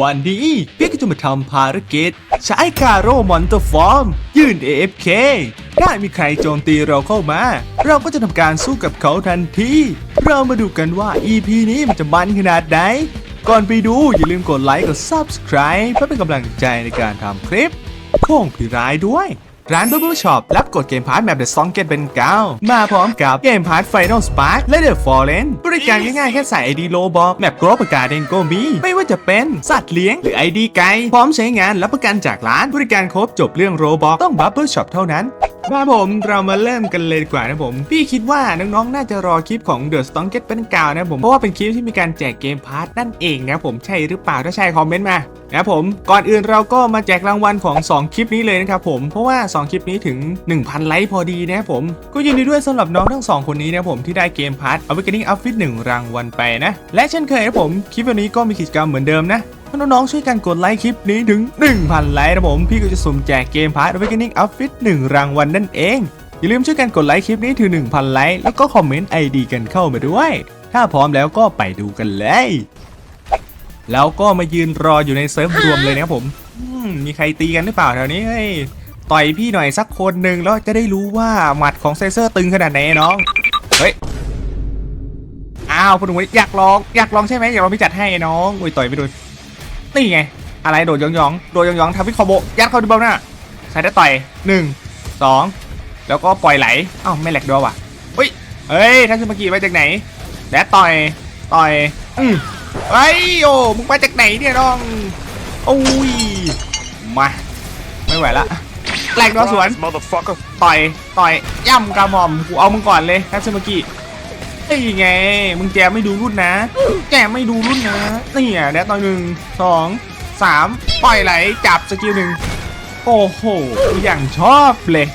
วันนี้พี่ก็จะมาทำภารกิจ ใช้คาโร่มอนเตอร์ฟอร์ม ยืน AFK ถ้ามีใครโจมตีเราเข้ามา เราก็จะทำการสู้กับเขาทันที เรามาดูกันว่า EP นี้มันจะมันขนาดไหน ก่อนไปดูอย่าลืมกดไลค์กด Subscribe เพื่อเป็นกำลังใจในการทำคลิปโค้งผีร้ายด้วย ร้านบับเบิลช็อปรับกดเกมพาร์ทแมปเดอะซองเกตเป็นเก้ามาพร้อมกับเกมพาร์ทไฟนอลสปาร์คและเดอะฟอร์เรนบริการง่ายๆแค่ใส่ไอดีโลบอกแมปกรอบประกาศเดนโกมี ไม่ว่าจะเป็นสัตว์เลี้ยงหรือไอดีไก่พร้อมใช้งานรับประกันจากร้านบริการครบจบเรื่องโรบอกต้องบับเบิลช็อปเท่านั้น มาผมเรามาเริ่มกันเลยดีกว่านะผม พี่คิดว่าน้องๆ น่าจะรอคลิปของ The s t o n g e t เป็นกาวนะผม เพราะว่าเป็นคลิปที่มีการแจกเกมพาร์ทนั่นเองนะผมใช่หรือเปล่าถ้าใช่คอมเมนต์มานะผมก่อนอื่นเราก็มาแจกรางวัลของ 2 คลิปนี้เลยนะครับผมเพราะว่า 2 คลิปนี้ถึง 1,000 ไลค์พอดีนะผม ก็ยินดีด้วยสำหรับน้องทั้งสองคนนี้นะผมที่ได้เกมพาร์ท Awakening Outfit 1รางวัลไปนะ และเช่นเคยนะผมคลิปวันนี้ก็มีกิจกรรมเหมือนเดิมนะ ถ้าน้องๆช่วยกันกดไลค์คลิปนี้ถึง 1,000 ไลค์นะผมพี่ก็จะสุ่มแจกเกมพาร์ท Awakening Outfit 1รางวัลนั่นเอง อย่าลืมช่วยกันกดไลค์คลิปนี้ถึง 1,000 ไลค์แล้วก็คอมเมนต์ ID กันเข้ามาด้วย ถ้าพร้อมแล้วก็ไปดูกันเลย แล้วก็มายืนรออยู่ในเซิร์ฟรวมเลยนะครับผมมีใครตีกันหรือเปล่าแถวนี้เฮ้ยต่อยพี่หน่อยสักคนหนึ่งแล้วจะได้รู้ว่าหมัดของเซเซอร์ตึงขนาดไหนน้อง เฮ้ย อ้าวพนุ่มอยากลองอยากลองใช่ไหมอยากลองพี่จัดให้น้องอุ้ยต่อยไม่โดน นี่ไง อะไรโดดยองยองๆโดดยองยองๆทำพิคอโบยัดเข้าที่เบ้าหน้าใส่ได้ต่อยหนึ่งสองแล้วก็ปล่อยไหลอ้าวไม่แหลกด้วยว่ะเฮ้ยเฮ้ยท่านสมากีมาจากไหนแดดต่อยต่อยอืมเฮ้ยโอ้มึงมาจากไหนเนี่ยน้องโอ้ยมาไม่ไหวละแหลกด้วยสวนต่อยต่อยย่ำกระหม่อมกูเอามึงก่อนเลยทัศมากิ นี่ไง มึงแจมไม่ดูรุ่นนะ แจมไม่ดูรุ่นนะ นี่อะเดี๋ยวต่อยหนึ่งสองสามปล่อยไหลจับสกิลหนึ่งโอ้โหอย่างชอบเลย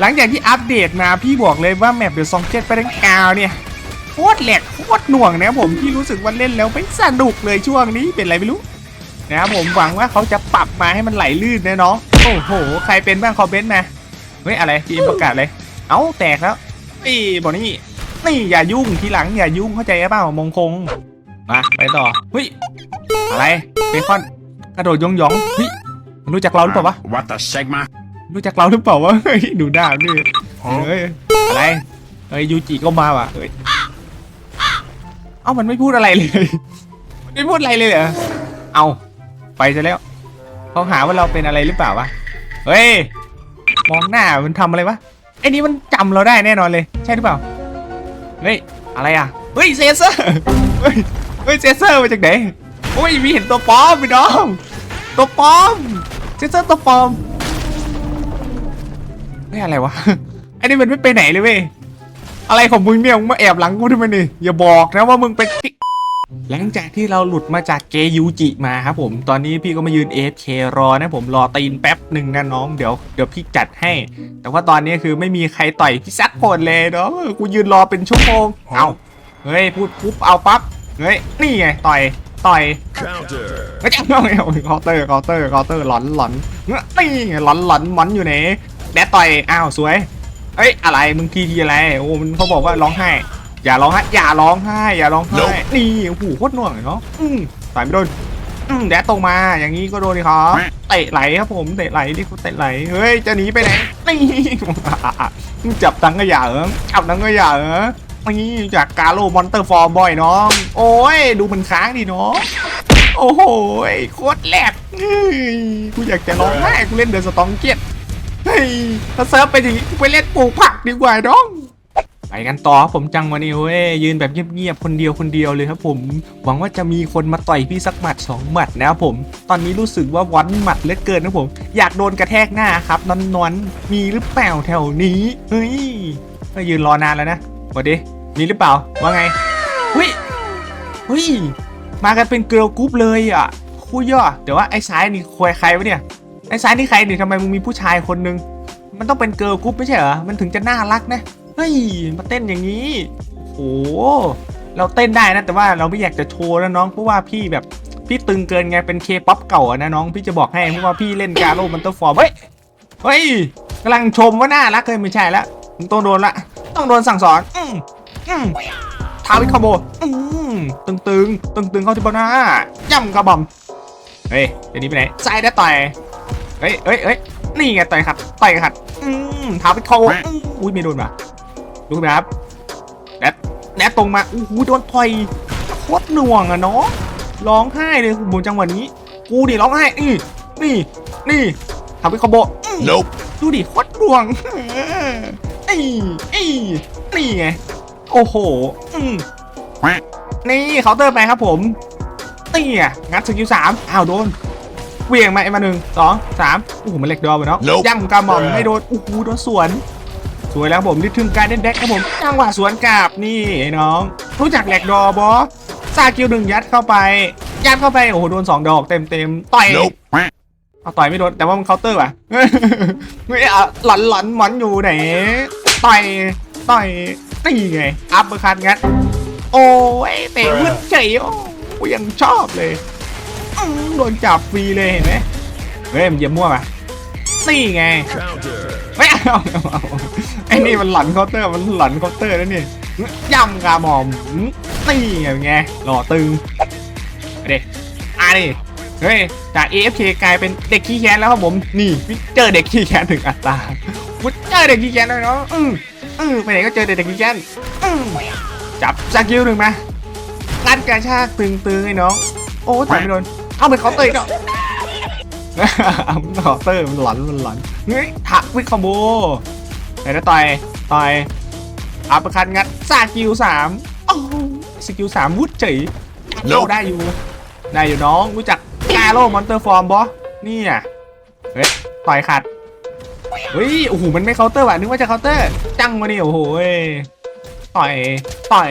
หลังจากที่อัปเดตมาพี่บอกเลยว่าแมปเดอะซองเก็ตไปทั้งกาวเนี่ยโคตรแหลกโคตรหน่วงนะผมที่รู้สึกว่าเล่นแล้วไม่สนุกเลยช่วงนี้เป็นไรไม่รู้นะครับผมหวังว่าเขาจะปรับมาให้มันไหลลื่นนะน้อง โอ้โห ใครเป็นบ้างคอมเมนต์มาเฮ้ยอะไรทีมประกาศเลย เอ้าแตกแล้วนี่บอกนี่ นี่อย่ายุ่งทีหลังอย่ายุ่งเข้าใจเปล่ามงคงมาไปต่อเฮ้ยอะไรเบคอนกระโดดยองยองเฮ้ยมันรู้จักเราหรือเปล่าวะ What the Sigma? รู้จักเราหรือเปล่าวะเฮ้ยดูหน้าดิเฮ้ยอะไรเฮ้ยยูจิก็มาว่ะเฮ้ยเอ้ามันไม่พูดอะไรเลยมันไม่พูดอะไรเลยเหรอเอาไปซะแล้วเขาหาว่าเราเป็นอะไรหรือเปล่าวะเฮ้ยมองหน้ามันทำอะไรวะไอ้นี่มันจำเราได้แน่นอนเลย ใช่หรือเปล่า เฮ้ยอะไรอะเฮ้ยเซเซอร์เฮ้ยเฮ้ยเซเซอร์มาจากไหนโอ้ยมีเห็นตัวปลอมพี่น้องตัวปลอมเซเซอร์ตัวปลอมนี่อะไรวะอันนี้มันไม่ไปไหนเลยเว้ยอะไรของมึงเนี่ยมึงมาแอบหลังกูทำไมนี่อย่าบอกนะว่ามึงเป็น หลังจากที่เราหลุดมาจากเกยูจิมาครับผมตอนนี้พี่ก็มายืน AFK รอนะผมรอตีนแป๊บหนึ่งนะน้องเดี๋ยวเดี๋ยวพี่จัดให้ แต่ว่าตอนนี้คือไม่มีใครต่อยพี่สักคนเลยเนาะกูยืนรอเป็นชั่วโมงเอาเฮ้ยพูดปุ๊บเอาปั๊บเฮ้ยนี่ไงต่อยต่อย Counter. ไม่จังน้องเอาเคาน์เตอร์เคาน์เตอร์เคาน์เตอร์หลอนหลอนนี่ไงหลอนหลอนมันอยู่ไหนแดดต่อยอ้าวสวยเอ้ยอะไรมึงทีทีอะไรโอ้มันเขาบอกว่าร้องไห้ อย่าร้องไห้อย่าร้องไห้อย่าร้องไห้นี่โอ้โหโคตรหน่วงเลยเนาะอืมต่อยไม่โดนอืมแดดตรงมาอย่างนี้ก็โดนดิครับเตะไหลครับผมเตะไหลนี่เขาเตะไหลเฮ้ยจะหนีไปไหนนี่จับตังก็อย่าเหรอจับตังก็อย่าเหรอนี่จากกาโลมอนเตอร์ฟอร์มบ่อยน้อง โอ้ยดูมันค้างดิน้องโอ้โหโคตรแหลกเฮ้ยกูอยากจะร้องไห้กูเล่นเดอะสตองเกียตเฮ้ยถ้าเซิร์ฟไปอย่างนี้กูไปเล่นปลูกผักดีกว่าน้องไป กันต่อครับผมจังวันนี้เว้ยยืนแบบเงียบๆคนเดียวคนเดียวเลยครับผม หวังว่าจะมีคนมาต่อยพี่สักหมัดสองหมัดนะครับผม ตอนนี้รู้สึกว่าวันหมัดเลือเกินนะผม อยากโดนกระแทกหน้าครับนอนนอนๆมีหรือเปล่าแถวนี้เฮ้ยก็ยืนรอนานแล้วนะสวัสดีมีหรือเปล่าว่าไงเฮ้ยเฮ้ยมากันเป็นเกิร์ลกรุ๊ปเลยอะคุยย่อเดี๋ยวว่าไอ้ซ้ายนี่ควยใครวะเนี่ยไอ้ซ้ายนี่ใครนี่ทำไมมึงมีผู้ชายคนนึงมันต้องเป็นเกิร์ลกรุ๊ปไม่ใช่เหรอมันถึงจะน่ารักนะ เฮ้ยมาเต้นอย่างนี้โอ้เราเต้นได้นะแต่ว่าเราไม่อยากจะโชว์นะน้องเพราะว่าพี่แบบพี่ตึงเกินไงเป็นเคป๊อปเก่าอะนะน้องพี่จะบอกให้เพราะว่าพี่เล่นกาโร่มันต้องฟอร์มเฮ้ยเฮ้ยกำลังชมว่าน่ารักเลยไม่ใช่ละต้องโดนละ ต้องโดนสั่งสอนอืมอืมทาวิคอมโบอืมตึงตึงตึงตึงๆเข้าที่บ้าหน้าย่ำกระบอมเฮ้ยเดี๋ยวนี้ไปไหนซ้ายได้ต่อยเฮ้ยเฮ้ยเฮ้ยนี่ไงต่อยขัดต่อยขัดอืมท้าไปโคอืมอุ้ยไม่โดนว่ะ ดูไหมครับแดดแดดตรงมาอู้หูโดนต่อยโคตรหน่วงอะเนาะร้องไห้เลยบุญจังหวะนี้ กูดิร้องไห้นี่นี่นี่ทำไปคอมโบอืม Nope. ดูดิโคตรหน่วงไอ้ไอ้นี่ไงโอ้โหอืมนี่เคาน์เตอร์ไปครับผมนี่ไงงัดสกิลสามอ้าวโดนเหวี่ยงมาไอ้มาหนึ่งสองสามโอ้โหมันเหล็กดอไปเนาะ Nope ย่ำกระหม่อมไม่โดนโอ้โหโดนสวน สวยแล้วผมดิทึงการเด่นแดกครับผมจังหวะสวนกลับนี่ไอ้น้อง รู้จักแหลกดอบอสซากิลหนึ่งยัดเข้าไป ยัดเข้าไป โอ้โหโดนสองดอกเต็มเต็มต่อย Nope. เอาต่อยไม่โดนแต่ว่ามันเคาน์เตอร์ว่ะไม่เอาหลอนหลอนหมอนอยู่ไหนต่อยต่อยนี่ไงอัพเบอร์คันงัดโอ้ยเตะมืดเฉยโอ้ยังชอบเลยโดนจับฟรีเลยเห็นไหมเฮ้ยมันเยี่ยมมั่วป่ะนี่ไงไม่เอา ไอ้นี่มันหลันเคาน์เตอร์มันหลันเคาน์เตอร์แล้วนี่ย่ำกาหมอมนี่ไงไงหล่อตึงไปดิอะดิเฮ้ยจาก AFK กลายเป็นเด็กขี้แค้นแล้วครับผมนี่เจอเด็กขี้แค้นถึงอัตราวุ้เจอเด็กขี้แค้นเลยเนาะอืออือไปไหนก็เจอเด็กขี้แค้นอือจับสกิลหนึ่งมางัดกระชากตึงๆไอ้น้อง โอ้ต่อยไม่โดนเอาไปเคาน์เตอร์อีกแล้วเอาเคาน์เตอร์มันหลันมันหลันเฮ้ยถักวิคคอมโบ ไหนนะต่อยต่อยอัปเปอร์คันงัดสากิลสามโอ้โหสกิลสามวุดเฉยโลได้อยู่ ได้อยู่น้องรู้จักกาโร่มอนเตอร์ฟอร์มบอนี่อะเฮ้ยต่อยขัดเฮ้ยโอ้โหมันไม่เคาน์เตอร์ว่ะนึกว่าจะเคาน์เตอร์จังมานี่โอ้โหเว้ยต่อยต่อย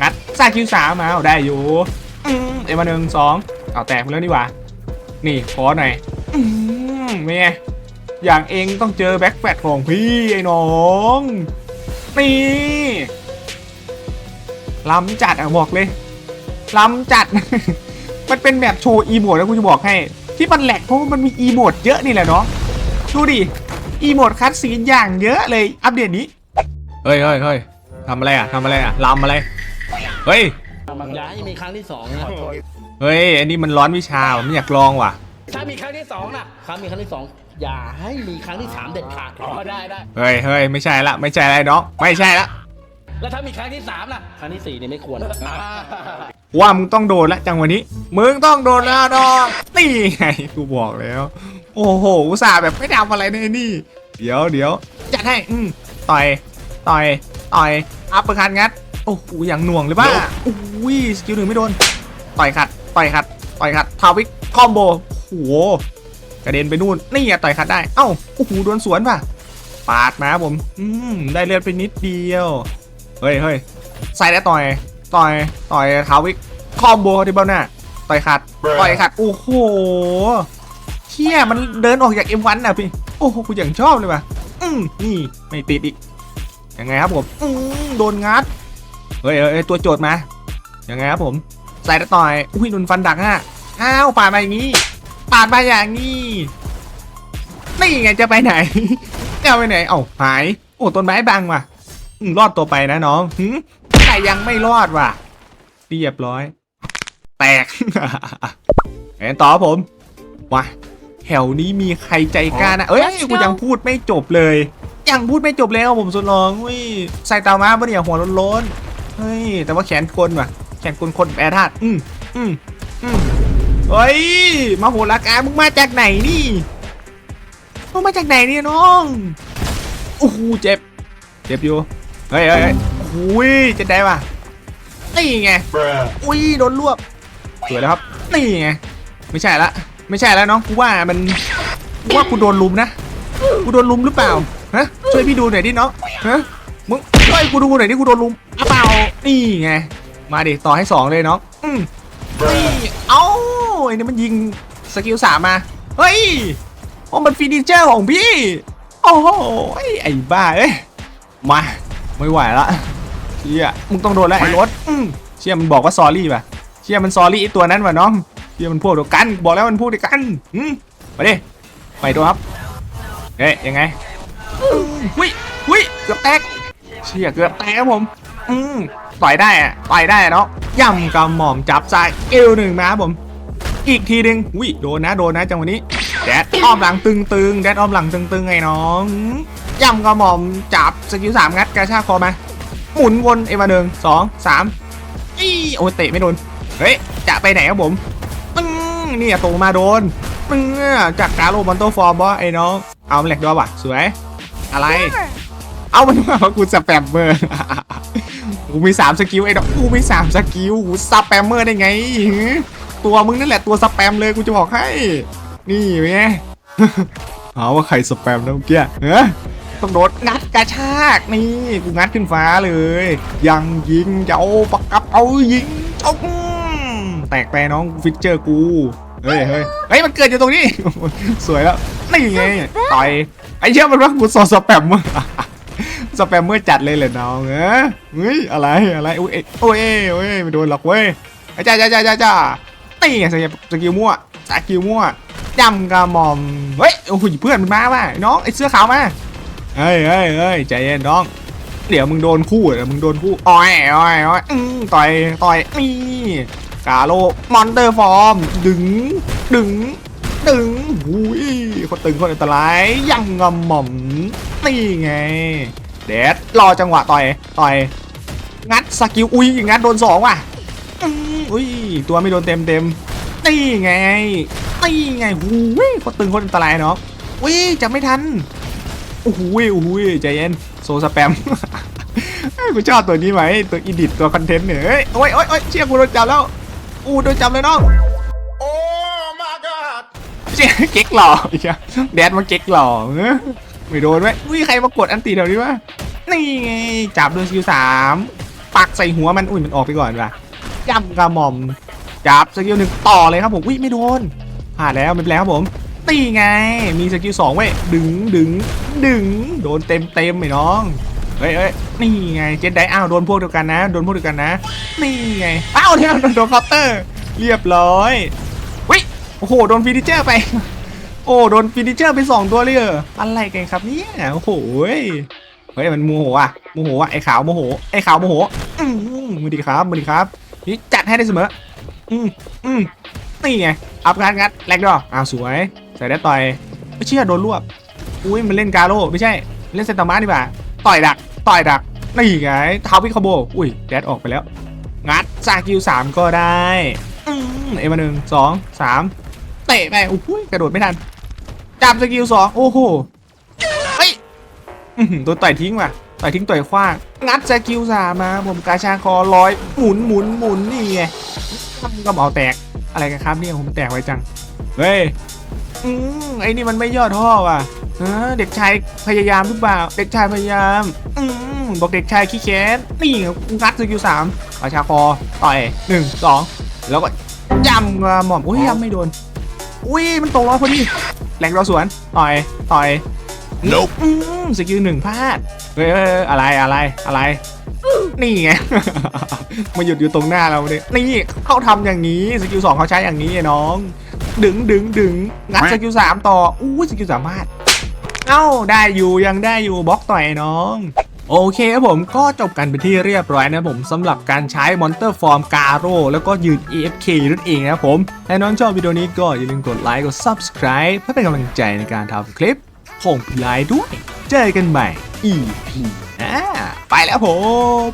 งัดสากิลสามมาเอาได้อยู่อืมเอ็มมาหนึ่งสองเอาแตกไปแล้วนี่หว่านี่ขอหน่อยอืมเป็นไง อย่างเองต้องเจอแบ็คแฟตของพี่ไอ้น้องนี่ล้ำจัดอะบอกเลยล้ำจัด มันเป็นแบบโชว์อีโมดแล้วกูจะบอกให้ ที่มันแหลกเพราะว่ามันมีอีโมดเยอะนี่แหละเนาะดูดิอีโมดคัดซีนอย่างเยอะเลยอัปเดตนี้เฮ้ยเฮ้ยเฮ้ยทำอะไรอะทำอะไรอะลำอะไรเฮ้ยอย่าให้มีครั้งที่สองนะเฮ้ยอันนี้มันร้อนวิชาผมไม่อยากลองว่ะ ถ้ามีครั้งที่สองน่ะครั้งมีครั้งที่สอง อย่าให้มีครั้งที่สามเด็ดขาดอ๋อได้ได้เฮ้ยเฮ้ยไม่ใช่ละไม่ใช่อะไรน้องไม่ใช่ละแล้วถ้ามีครั้งที่สามล่ะครั้งที่สี่นี่ไม่ควรว่ามึงต้องโดนละจังหวะนี้มึงต้องโดนแล้วดอกนี่ไงกูบอกแล้ว โอ้โหอุตส่าห์แบบไม่ทำอะไรในนี่ เดี๋ยวเดี๋ยวจัดให้อืมต่อยต่อยต่อยอัปเปอร์คันงัดโอ้โหอย่างหน่วงเลยบ้าโอ้ยสกิลหนึ่งไม่โดนต่อยขัดต่อยขัดต่อยขัดทาวิกคอมโบโอ้โห กระเด็นไปนู่นนี่ไงต่อยขัดได้ เอ้าโอ้โหโดนสวนป่ะ ปาดมาผม อืมได้เลือดไปนิดเดียว เฮ้ยเฮ้ยใส่แล้วต่อย ต่อย ต่อยเท้าวิกคอมโบที่เบ้าหน้า ต่อยขัด ต่อยขัด โอ้โหเชี่ยมันเดินออกจาก M1 น่ะพี่ โอ้โหกูอย่างชอบเลยว่ะ อืมนี่ไม่ติดอีก ยังไงครับผม อืมโดนงัด เฮ้ยเฮ้ยตัวโจทย์มา ยังไงครับผม ใส่แล้วต่อย อุ้ยโดนฟันดักอะ อ้าวปาดมาอย่างนี้ ปาดมาอย่างนี้นี่ไงจะไปไหน จะไปไหนเอ้าหาย โอ้ต้นไม้บังว่ะอืมรอดตัวไปนะน้องหึแต่ยังไม่รอดว่ะเรียบร้อย แตกเห็นต่อครับผมมาแถวนี้มีใครใจกล้านะ เอ้ยกูยังพูดไม่จบเลย ยังพูดไม่จบเลยครับผมสุดลองอุ้ยใส่ตามาปะเนี่ยหัวโล้นๆเฮ้ยแต่ว่าแขนคนว่ะ แขนคนคนแปรธาตุอืมอืมอืม เฮ้ยมาโหรากามึงมาจากไหนนี่มึงมาจากไหนเนี่ยน้องโอ้โหเจ็บ เจ็บอยู่ เฮ้ยเฮ้ยเฮ้ยโอ้ยเจะได้ว่ะนี่ไงอุ้ยโดนรวบสวยแล้วครับนี่ไงไม่ใช่ละไม่ใช่แล้วน้องกูว่ามันกูว่ากูโดนลุมนะกูโดนลุมหรือเปล่าฮะช่วยพี่ดูหน่อยดิน้องฮะมึงช่วยกูดูหน่อยดิกูโดนลุมเปล่านี่ไงมาดิต่อให้สองเลยน้องอืมนี่เอ้า ไอ้นี่มันยิงสกิลสามมา เฮ้ยโอ้มันฟินิเจอร์ของพี่ โอ้โหไอ้บ้าเอ้ย มา ไม่ไหวละเชี่ยมึงต้องโดนแล้วไอ้รถเชี่ยมันบอกว่าซอรี่ป่ะเชี่ยมันซอรี่ไอ้ตัวนั้นว่ะน้องเชี่ยมันพวกเดียวกัน บอกแล้วมันพูดเดียวกันอืมมาดิไปดูครับเฮ้ยยังไงหุยหุยเกือบแตกเชี่ยเกือบแตกครับผม อืมต่อยได้อะต่อยได้เนาะย่ำกำหม่อมจับซ้ายเอวหนึ่งมาครับผม อีกทีหนึ่งอุ้ยโดนนะโดนนะจังหวะนี้แดดอ้อมหลังตึงๆแดดอ้อมหลังตึงๆไงน้องย่ำกระหม่อมจับสกิลสามงัดกระชากคอมาหมุนวนเอวาหนึ่งสองสามอีโอ้เตะไม่โดนเฮ้ยจะไปไหนครับผมปึ้งนี่ตรงมาโดนปึ้งจากการโรมอนโตฟอร์มบอไอ้น้องเอาแหลกด้วยว่ะสวยอะไร เอามันมาว่ากูสแปมเมอร์กูมีสามสกิลไอ้ดอกกูมีสามสกิลกูสแปมเมอร์ได้ไง ตัวมึงนั่นแหละตัวสแปมเลยกูจะบอกให้ นี่ไงเอาว่าใครสแปมนะเมื่อกี้เฮ้ยต้องโดดงัดกระชากนี่กูงัดขึ้นฟ้าเลย ยังยิงเจ้าปากกับเอายิงจงแตกไปน้องฟิชเจอร์กูเฮ้ยเฮ้ยเฮ้ยมันเกิดอยู่ตรงนี้ สวยแล้วนี่ไงต่อยไอ้เชี่ยมันว่ากูสอสแปมเมอร์สแปมเมอร์จัดเลยเหรอน้องเอ้ยเฮ้ยอะไรอะไรโอ้ยโอ้ยโอ้ยไม่โดนหรอกเว้ยจ้าจ้าจ้าจ้า จ้านี่ไงสกิลมั่วสกิลมั่วจำกระหม่อมเฮ้ยโอ้โหเพื่อนมันมาว่ะน้องไอ้เสื้อขาวมาเฮ้ยเฮ้ยเฮ้ยใจเย็นน้อง เดี๋ยวมึงโดนคู่เดี๋ยวมึงโดนคู่อ้อยอ้อยอ้อยต่อยต่อยนี่กาโลมอนเตอร์ฟอร์มดึงดึงดึงหุยคนตึงคนอันตรายยังกระหม่อมนี่ไงเดดรอจังหวะต่อยต่อย งัดสกิลอุ้ยงัดโดนสองว่ะ อืมอุ้ยตัวไม่โดนเต็มเต็มนี่ไงนี่ไงหูยโคนตึงโคนอันตรายเนาะอุ้ยจะไม่ทันโอ้โหโอ้โหใจเย็นโซสแปมเฮ้ยกูชอบตัวนี้ไหมตัวอีดิตตัวคอนเทนต์เนี่ยเฮ้ยโอ้ยโอ้ยโอ้ยเชี่ยกูโดนจับแล้วอู้โดนจับเลยน้อง Oh my god! เชี่ยเก๊กหล่อไอ้เหี้ยแดดมาเก๊กหล่อเออไม่โดนไหมอุ้ยใครมากดอันตีแถวนี้วะนี่ไงจับโดนสกิลสามปักใส่หัวมันอุ้ยมันออกไปก่อนว่ะ ย่ำกระหม่อมจับสกิลหนึ่งต่อเลยครับผมอุ้ยไม่โดนผ่านแล้วไม่เป็นไรครับผม ตีไงมีสกิลสองเว้ยดึงดึงดึงโดนเต็มเต็มไอ้น้องเฮ้ยเฮ้ยนี่ไงเจนไดอ้าวโดนพวกเดียวกันนะโดนพวกเดียวกันนะนี่ไงอ้าวเนี่ยโดนโดนเคาน์เตอร์เรียบร้อยวิโอ้โหโดนฟินิเจอร์ไป โอ้โดนฟินิเจอร์ไปสองตัวเลยเหรออะไรกันครับเนี่ยโอ้โหยเฮ้ยมันโมโหอะโมโหอะไอ้ขาวโมโหไอ้ขาวโมโหอืมมือดีครับมือดีครับ นี่จัดให้ได้เสมอ อืมอืมนี่ไง อัพงัดงัดแลกดออ้าวสวย ใส่ได้ต่อย ไม่เชื่อโดนรวบ อุ้ยมันเล่นกาโร่ไม่ใช่ เล่นเซนตามาดีกว่า ต่อยดัก ต่อยดัก นี่ไงทาวิคาโบ อุ้ยแดดออกไปแล้ว งัดซากิวสามก็ได้ อืมเอมาหนึ่งสองสามเตะไปโอ้โหกระโดดไม่ทัน จับสกิลสองโอ้โหเฮ้ยตัวต่อยทิ้งว่ะ ต่อยทิ้งต่อยขว้าง งัดสกิลสามมาผมกาชาคอลอยหมุนหมุนหมุนนี่ไงทำกระเป๋าแตกอะไรกันครับเนี่ยผมแตกไว้จัง เฮ้ยอืมไอ้นี่มันไม่ย่อท่อว่ะเออเด็กชายพยายามหรือเปล่า เด็กชายพยายามอืมบอกเด็กชายขี้แค้นนี่งัดสกิลสามกาชาคอต่อยหนึ่งสองแล้วก็ยำกระหม่อมอุ้ยยำไม่โดนอุ้ยมันตกมาพอดีแหลกเราสวนต่อยต่อย Nope. อืมสกิลหนึ่งพลาดเฮ้ยเฮ้ยเฮ้ยอะไรอะไรอะไร นี่ไง มาหยุดอยู่ตรงหน้าเราเนี่ยนี่เขาทำอย่างนี้สกิลสองเขาใช้อย่างนี้ไอ้น้อง ดึงดึงดึงงัดสกิลสามต่ออู้สกิลสามพลาดเอ้าได้อยู่ยังได้อยู่บล็อกต่อยน้อง โอเคครับผมก็จบกันไปที่เรียบร้อยนะผมสำหรับการใช้มอนเตอร์ฟอร์มกาโร่แล้วก็ยืน AFK นั่นเองนะครับผมถ้าน้องชอบวิดีโอนี้ก็อย่าลืมกดไลค์กด Subscribe เพื่อเป็นกำลังใจในการทำคลิป ผมพิไลด้วย เจอกันใหม่ EP อ่าไปแล้วผม